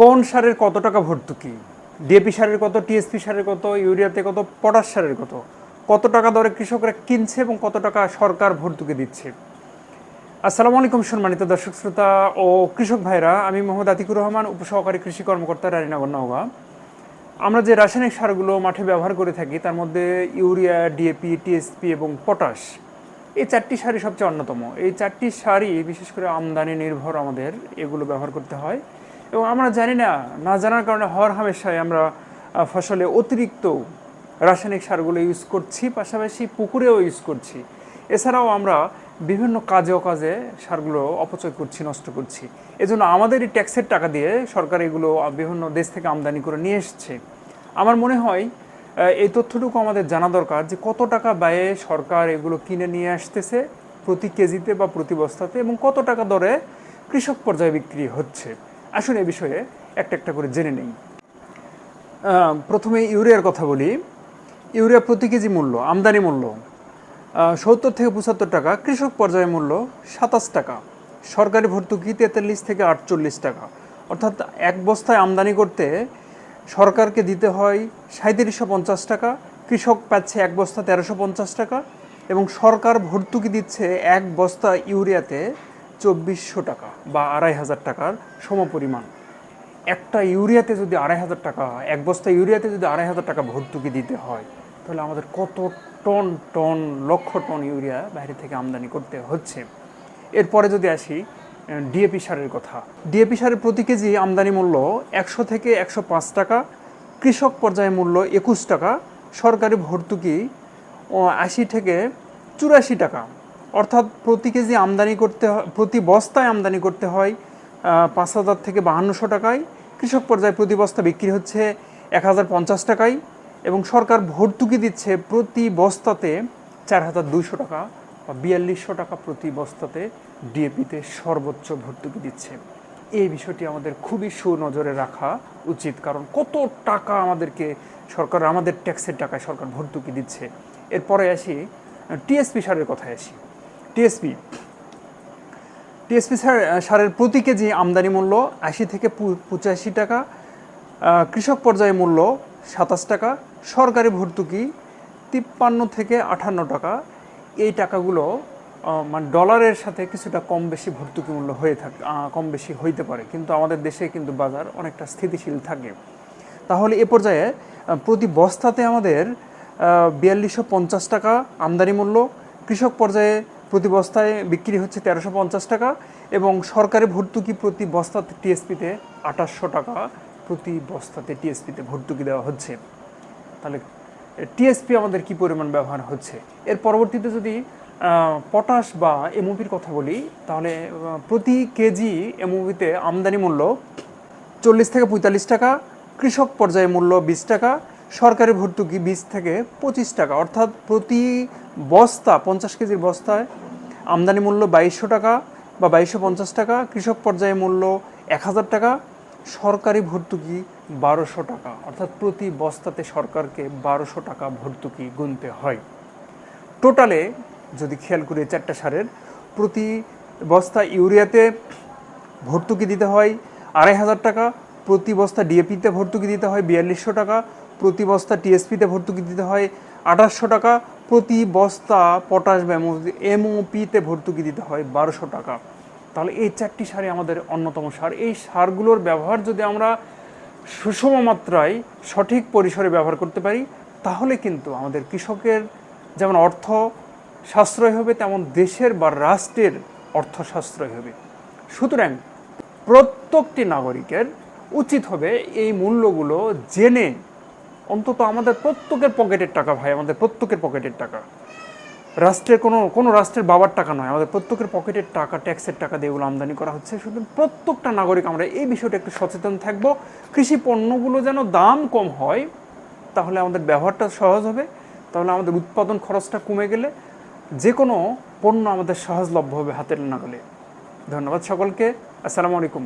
কোন সারের কত টাকা ভর্তুকি? ডিএপি সারের কত, টিএসপি সারের কত, ইউরিয়াতে কত, পটাশ সারের কত? কত টাকা দরে কৃষকরা কিনছে এবং কত টাকা সরকার ভর্তুকি দিচ্ছে? আসসালামু আলাইকুম, সম্মানিত দর্শক শ্রোতা ও কৃষক ভাইরা আমি মোহাম্মদ আতিকুর রহমান, উপসহকারী কৃষি কর্মকর্তা রানীনগর নওগাঁ। আমরা যে রাসায়নিক সারগুলো মাঠে ব্যবহার করে থাকি, তার মধ্যে ইউরিয়া, ডিএপি, টিএসপি এবং পটাশ, এই চারটি সারই সবচেয়ে অন্যতম। এই চারটি সারই বিশেষ করে আমদানি নির্ভর আমাদের এগুলো ব্যবহার করতে হয়। এবং আমরা জানি না না জানার কারণে হর হামেশায় আমরা ফসলে অতিরিক্ত রাসায়নিক সারগুলো ইউজ করছি, পাশাপাশি পুকুরেও ইউজ করছি। এছাড়াও আমরা বিভিন্ন কাজে অকাজে সারগুলো অপচয় করছি, নষ্ট করছি। এজন্য আমাদের এই ট্যাক্সের টাকা দিয়ে সরকার এগুলো বিভিন্ন দেশ থেকে আমদানি করে নিয়ে এসছে। আমার মনে হয় এই তথ্যটুকু আমাদের জানা দরকার যে কত টাকা ব্যয়ে সরকার এগুলো কিনে নিয়ে আসতেছে প্রতি কেজিতে বা প্রতি বস্তাতে এবং কত টাকা দরে কৃষক পর্যায়ে বিক্রি হচ্ছে। আসুন এ বিষয়ে একটা একটা করে জেনে নেই। প্রথমে ইউরিয়ার কথা বলি। ইউরিয়া প্রতি কেজি মূল্য, আমদানি মূল্য সত্তর থেকে পঁচাত্তর টাকা, কৃষক পর্যায়ে মূল্য সাতাশ টাকা, সরকারি ভর্তুকি তেতাল্লিশ থেকে আটচল্লিশ টাকা। অর্থাৎ এক বস্তায় আমদানি করতে সরকারকে দিতে হয় সাঁত্রিশশো পঞ্চাশ টাকা, কৃষক পাচ্ছে এক বস্তা তেরোশো পঞ্চাশ টাকা এবং সরকার ভর্তুকি দিচ্ছে এক বস্তা ইউরিয়াতে চব্বিশশো টাকা বা আড়াই হাজার টাকার সমপরিমাণ। একটা ইউরিয়াতে যদি আড়াই হাজার টাকা হয়, এক বস্তা ইউরিয়াতে যদি আড়াই হাজার টাকা ভর্তুকি দিতে হয়, তাহলে আমাদের কত টন টন, লক্ষ টন ইউরিয়া বাইরে থেকে আমদানি করতে হচ্ছে। এরপরে যদি আসি ডিএপি সারের কথা। ডিএপি সারের প্রতি কেজি আমদানি মূল্য একশো থেকে একশো পাঁচ টাকা, কৃষক পর্যায়ে মূল্য একুশ টাকা, সরকারি ভর্তুকি আশি থেকে চুরাশি টাকা। অর্থাৎ প্রতি কেজি আমদানি করতে প্রতি বস্তায় আমদানি করতে হয় পাঁচ হাজার থেকে বাহান্নশো টাকায়। কৃষক পর্যায়ে প্রতি বস্তা বিক্রি হচ্ছে এক হাজার পঞ্চাশ টাকায় এবং সরকার ভর্তুকি দিচ্ছে প্রতি বস্তাতে চার হাজার দুইশো টাকা বা বিয়াল্লিশশো টাকা প্রতি বস্তাতে ডিএপিতে সর্বোচ্চ ভর্তুকি দিচ্ছে। এই বিষয়টি আমাদের খুবই সুনজরে রাখা উচিত, কারণ কত টাকা আমাদেরকে সরকার, আমাদের ট্যাক্সের টাকায় সরকার ভর্তুকি দিচ্ছে। এরপরে আসি টিএসপি সারের কথায় আসি। টিএসপি। টিএসপি সার সারের প্রতি কেজি আমদানি মূল্য আশি থেকে পঁচাশি টাকা কৃষক পর্যায়ে মূল্য সাতাশ টাকা, সরকারি ভর্তুকি তিপ্পান্ন থেকে আটান্ন টাকা। এই টাকাগুলো মানে ডলারের সাথে কিছুটা কম বেশি ভর্তুকি মূল্য হয়ে থাকে কম বেশি হইতে পারে। কিন্তু আমাদের দেশে কিন্তু বাজার অনেকটা স্থিতিশীল থাকে। তাহলে এ পর্যায়ে প্রতি বস্তাতে আমাদের বিয়াল্লিশশো পঞ্চাশ টাকা আমদানি মূল্য, কৃষক পর্যায়ে প্রতি বস্তায় বিক্রি হচ্ছে তেরোশো পঞ্চাশ টাকা এবং সরকারি ভর্তুকি প্রতি বস্তাতে টিএসপিতে আঠাশশো টাকা প্রতি বস্তাতে টিএসপিতে ভর্তুকি দেওয়া হচ্ছে। তাহলে টিএসপি আমাদের কি পরিমাণ ব্যবহার হচ্ছে? এর পরবর্তীতে যদি পটাশ বা এমওপির কথা বলি, তাহলে প্রতি কেজি এমওপিতে আমদানি মূল্য চল্লিশ থেকে পঁয়তাল্লিশ টাকা, কৃষক পর্যায়ে মূল্য বিশ টাকা, সরকারি ভর্তুকি বিশ থেকে পঁচিশ টাকা। অর্থাৎ প্রতি বস্তা, পঞ্চাশ কেজির বস্তায় আমদানি মূল্য বাইশশো টাকা বা বাইশশো পঞ্চাশ টাকা, কৃষক পর্যায়ে মূল্য এক হাজার টাকা, সরকারি ভর্তুকি বারোশো টাকা। অর্থাৎ প্রতি বস্তাতে সরকারকে বারোশো টাকা ভর্তুকি গুনতে হয়। টোটালে যদি খেয়াল করি চারটা সারের, প্রতি বস্তা ইউরিয়াতে ভর্তুকি দিতে হয় আড়াই হাজার টাকা, প্রতি বস্তা ডিএপিতে ভর্তুকি দিতে হয় বিয়াল্লিশশো টাকা, প্রতি বস্তা টিএসপিতে ভর্তুকি দিতে হয় আঠাশশো টাকা প্রতি বস্তা পটাশ বা এমওপিতে ভর্তুকি দিতে হয় বারোশো টাকা, তাহলে এই চারটি সারই আমাদের অন্যতম সার। এই সারগুলোর ব্যবহার যদি আমরা সুষম মাত্রায় সঠিক পরিসরে ব্যবহার করতে পারি, তাহলে কিন্তু আমাদের কৃষকের যেমন অর্থ সাশ্রয় হবে, তেমন দেশের বা রাষ্ট্রের অর্থ সাশ্রয় হবে। সুতরাং প্রত্যেকটি নাগরিকের উচিত হবে এই মূল্যগুলো জেনে অন্তত আমাদের প্রত্যেকের পকেটের টাকা ভাই, আমাদের প্রত্যেকের পকেটের টাকা। রাষ্ট্রের কোনো কোনো রাষ্ট্রের বাবার টাকা নয়, আমাদের প্রত্যেকের পকেটের টাকা, ট্যাক্সের টাকা দিয়ে এগুলো আমদানি করা হচ্ছে। সুতরাং প্রত্যেকটা নাগরিক আমরা এই বিষয়টা একটু সচেতন থাকব। কৃষি পণ্যগুলো যেন দাম কম হয়, তাহলে আমাদের ব্যবহারটা সহজ হবে, তাহলে আমাদের উৎপাদন খরচটা কমে গেলে যে কোনো পণ্য আমাদের সহজলভ্য হবে হাতের নাগালে। ধন্যবাদ সকলকে, আসসালামু আলাইকুম।